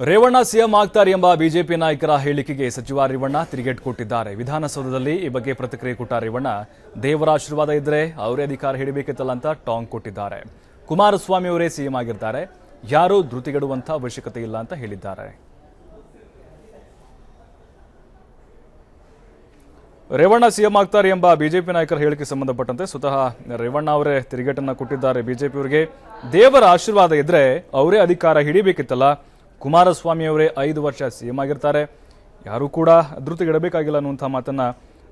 Revanna CM ಆಗ್ತಾರೆ ಎಂಬ BJP ನಾಯಕರ ಹೇಳಿಕೆಗೆ ಸಚಿವ ರೇವಣ್ಣ ತಿರುಗೇಟ್ ಕೊಟ್ಟಿದ್ದಾರೆ. ವಿಧಾನಸೌಧದಲ್ಲಿ ಈ ಬಗ್ಗೆ ಪ್ರತಿಕ್ರಿಯೆ ಕೊಟ್ಟ ರೇವಣ್ಣ, ದೇವರ ಆಶೀರ್ವಾದ ಇದ್ರೆ ಅವರೇ ಅಧಿಕಾರ ಹಿಡಬೇಕಿತ್ತಲ್ಲ ಅಂತ ಟಾಂಗ್ ಕೊಟ್ಟಿದ್ದಾರೆ. ಕುಮಾರಸ್ವಾಮಿ ಅವರೇ ಸಿಎಂ ಆಗಿರ್ತಾರೆ. ಯಾರೂ ಧೃತಿಗೆಡುವಂತಹ ಅವಶ್ಯಕತೆ ಇಲ್ಲ ಅಂತ ಹೇಳಿದ್ದಾರೆ. ರೇವಣ್ಣ ಸಿಎಂ ಆಗ್ತಾರೆ ಎಂಬ ಬಿಜೆಪಿ ನಾಯಕರ ಹೇಳಿಕೆ ಸಂಬಂಧಪಟ್ಟಂತೆ ಸ್ವತಃ ರೇವಣ್ಣ ಅವರೇ ತಿರುಗೇಟನ್ನು ಕೊಟ್ಟಿದ್ದಾರೆ ಬಿಜೆಪಿಯವರಿಗೆ ದೇವರ ಆಶೀರ್ವಾದ ಇದ್ರೆ ಅವರೇ ಅಧಿಕಾರ ಹಿಡಿಬೇಕಿತ್ತಲ್ಲ. ಕುಮಾರಸ್ವಾಮಿ ಅವರೇ ಐದು ವರ್ಷ ಸಿ ಎಂ ಆಗಿರ್ತಾರೆ. ಯಾರು ಕೂಡ ಧೃತಿಗೆಡಬೇಕಾಗಿಲ್ಲ ಅನ್ನುವಂಥ ಮಾತನ್ನು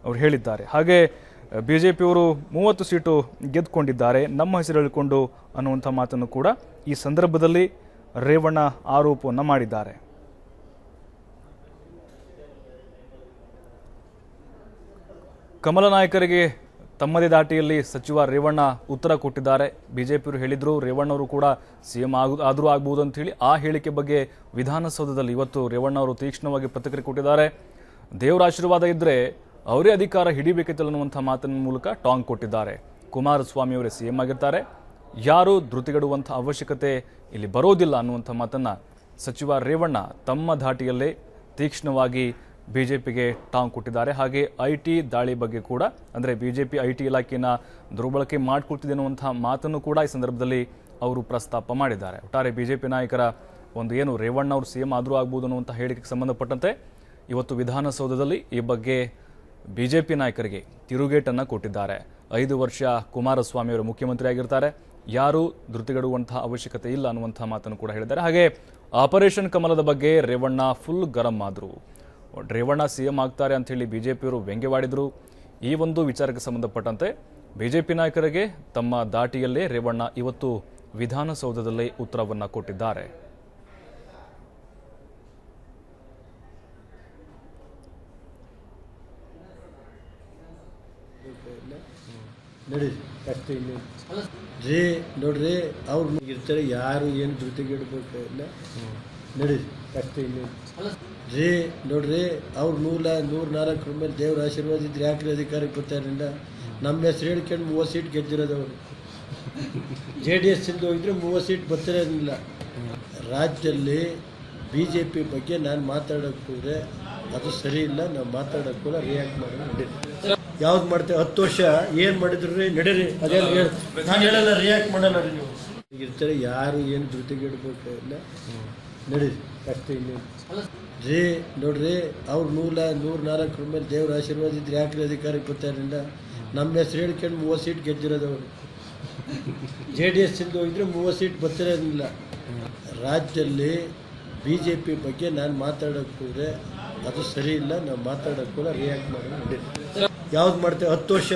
ಅವ್ರು ಹೇಳಿದ್ದಾರೆ. ಹಾಗೆ ಬಿ ಜೆ ಪಿಯವರು ಮೂವತ್ತು ಸೀಟು ಗೆದ್ದುಕೊಂಡಿದ್ದಾರೆ ನಮ್ಮ ಹೆಸರು ಹೇಳಿಕೊಂಡು ಅನ್ನುವಂಥ ಮಾತನ್ನು ಕೂಡ ಈ ಸಂದರ್ಭದಲ್ಲಿ ರೇವಣ್ಣ ಆರೋಪವನ್ನು ಮಾಡಿದ್ದಾರೆ. ಕಮಲ ನಾಯಕರಿಗೆ ತಮ್ಮದೇ ದಾಟಿಯಲ್ಲಿ ಸಚಿವ ರೇವಣ್ಣ ಉತ್ತರ ಕೊಟ್ಟಿದ್ದಾರೆ. ಬಿಜೆಪಿಯವರು ಹೇಳಿದ್ರು ರೇವಣ್ಣವರು ಕೂಡ ಸಿಎಂ ಆಗು ಆದರೂ ಆಗ್ಬೋದು ಅಂತ ಹೇಳಿ ಆ ಹೇಳಿಕೆ ಬಗ್ಗೆ ವಿಧಾನಸೌಧದಲ್ಲಿ ಇವತ್ತು ರೇವಣ್ಣ ಅವರು ತೀಕ್ಷ್ಣವಾಗಿ ಪ್ರತಿಕ್ರಿಯೆ ಕೊಟ್ಟಿದ್ದಾರೆ. ದೇವರ ಆಶೀರ್ವಾದ ಇದ್ದರೆ ಅವರೇ ಅಧಿಕಾರ ಹಿಡಿಬೇಕಿತ್ತಲ್ಲ ಅನ್ನುವಂಥ ಮಾತಿನ ಮೂಲಕ ಟಾಂಗ್ ಕೊಟ್ಟಿದ್ದಾರೆ. ಕುಮಾರಸ್ವಾಮಿ ಅವರೇ ಸಿಎಂ ಆಗಿರ್ತಾರೆ. ಯಾರೂ ಧೃತಿಗೆಡುವಂಥ ಅವಶ್ಯಕತೆ ಇಲ್ಲಿ ಬರೋದಿಲ್ಲ ಅನ್ನುವಂಥ ಮಾತನ್ನು ಸಚಿವ ರೇವಣ್ಣ ತಮ್ಮ ಧಾಟಿಯಲ್ಲೇ ತೀಕ್ಷ್ಣವಾಗಿ ಬಿಜೆಪಿಗೆ ಟಾಂಗ್ ಕೊಟ್ಟಿದ್ದಾರೆ. ಹಾಗೆ ಐ ಟಿ ದಾಳಿ ಬಗ್ಗೆ ಕೂಡ, ಅಂದರೆ ಬಿಜೆಪಿ ಐ ಟಿ ಇಲಾಖೆನ ದುರ್ಬಳಕೆ ಮಾಡಿಕೊಳ್ತಿದೆ ಅನ್ನುವಂಥ ಮಾತನ್ನು ಕೂಡ ಈ ಸಂದರ್ಭದಲ್ಲಿ ಅವರು ಪ್ರಸ್ತಾಪ ಮಾಡಿದ್ದಾರೆ. ಒಟ್ಟಾರೆ ಬಿಜೆಪಿ ನಾಯಕರ ಒಂದು ಏನು, ರೇವಣ್ಣ ಅವರು ಸಿಎಂ ಆದರೂ ಆಗ್ಬೋದು ಅನ್ನುವಂಥ ಹೇಳಿಕೆಗೆ ಸಂಬಂಧಪಟ್ಟಂತೆ ಇವತ್ತು ವಿಧಾನಸೌಧದಲ್ಲಿ ಈ ಬಗ್ಗೆ ಬಿಜೆಪಿ ನಾಯಕರಿಗೆ ತಿರುಗೇಟನ್ನು ಕೊಟ್ಟಿದ್ದಾರೆ. ಐದು ವರ್ಷ ಕುಮಾರಸ್ವಾಮಿ ಅವರು ಮುಖ್ಯಮಂತ್ರಿ ಆಗಿರ್ತಾರೆ. ಯಾರೂ ಧೃತಿಗೆಡುವಂತಹ ಅವಶ್ಯಕತೆ ಇಲ್ಲ ಅನ್ನುವಂಥ ಮಾತನ್ನು ಕೂಡ ಹೇಳಿದ್ದಾರೆ. ಹಾಗೆ ಆಪರೇಷನ್ ಕಮಲದ ಬಗ್ಗೆ ರೇವಣ್ಣ ಫುಲ್ ಗರಂ ಆದರು. ರೇವಣ್ಣ ಸಿ ಎಂ ಆಗ್ತಾರೆ ಅಂತ ಹೇಳಿ ಬಿಜೆಪಿಯವರು ವ್ಯಂಗ್ಯವಾಡಿದ್ರು ಈ ಒಂದು ವಿಚಾರಕ್ಕೆ ಸಂಬಂಧಪಟ್ಟಂತೆ ಬಿಜೆಪಿ ನಾಯಕರಿಗೆ ತಮ್ಮ ದಾಟಿಯಲ್ಲೇ ರೇವಣ್ಣ ಇವತ್ತು ವಿಧಾನಸೌಧದಲ್ಲಿ ಉತ್ತರವನ್ನ ಕೊಟ್ಟಿದ್ದಾರೆ. ರೇ ನೋಡ್ರಿ, ಅವ್ರು ಯಾರು ಏನು ಜೊತೆಗಿಡ್ಬೇಕು ಇಲ್ಲ? ನಡೀರಿ ಅಷ್ಟೇ ಇನ್ನೇನು ರೇ, ನೋಡ್ರಿ, ಅವ್ರು ನೂರ ನೂರ ನಾಲ್ಕರ ಮೇಲೆ ದೇವ್ರ ಆಶೀರ್ವಾದ ಇದ್ರೆ ಯಾಕ್ರಿ ಅಧಿಕಾರಕ್ಕೆ ಇರಲಿಲ್ಲ ನಮ್ಮ ಹೆಸರು ಹೇಳ್ಕೊಂಡು ಮೂವತ್ತು ಸೀಟ್ ಗೆದ್ದಿರೋದು ಅವರು. ಜೆ ಡಿ ಎಸ್ ಇಂದ ಹೋಗಿದ್ರೆ ಮೂವತ್ತು ಸೀಟ್ ಬರ್ತಿರೋದಿಲ್ಲ. ರಾಜ್ಯದಲ್ಲಿ ಬಿ ಜೆ ಪಿ ಬಗ್ಗೆ ನಾನು ಮಾತಾಡೋಕ್ಕೆ ಹೋದ್ರೆ ಅದು ಸರಿ ಇಲ್ಲ, ನಾವು ಮಾತಾಡೋಕ್ಕೆ ಕೂಡ ರಿಯಾಕ್ಟ್ ನಡೀರಿ. ಯಾವ್ದು ಮಾಡ್ತೇವೆ? ಹತ್ತು ವರ್ಷ ಏನು ಮಾಡಿದ್ರು ರೀ? ನಡೀರಿ ಹೇಳಿ. ನಾನು ಹೇಳಲ್ಲ ರಿಯಾಕ್ಟ್ ಮಾಡಲ್ಲ ನೀವು. ಇರ್ತಾರೆ ಯಾರು ಏನು ಜೊತೆಗಿಡ್ಬೇಕು ಇಲ್ಲ ನಡೀರಿ ಅಷ್ಟೇ ಇನ್ನೇನು ರೀ, ನೋಡ್ರಿ, ಅವ್ರು ನೂರ ನೂರ ನಾಲ್ಕರ ಮೇಲೆ ದೇವ್ರ ಆಶೀರ್ವಾದ ಇದ್ರೆ ಯಾಕ್ರಿ ಅಧಿಕಾರಕ್ಕೆ ಇರಲಿಲ್ಲ ನಮ್ಮ ಹೆಸರು ಹೇಳ್ಕೊಂಡು ಮೂವತ್ತು ಸೀಟ್ ಗೆದ್ದಿರೋದು ಅವರು. ಜೆ ಡಿ ಎಸ್ ಇಂದ ಹೋಗಿದ್ರೆ ಮೂವತ್ತು ಸೀಟ್ ಬರ್ತಿರೋದಿಲ್ಲ. ರಾಜ್ಯದಲ್ಲಿ ಬಿ ಜೆ ಪಿ ಬಗ್ಗೆ ನಾನು ಮಾತಾಡೋಕ್ಕೆ ಅದು ಸರಿ ಇಲ್ಲ, ನಾವು ಮಾತಾಡೋಕ್ಕೂ ರಿಯಾಕ್ಟ್ ನಡೀರಿ ಯಾವ್ದು ಮಾಡ್ತೇವೆ? ಹತ್ತು ವರ್ಷ.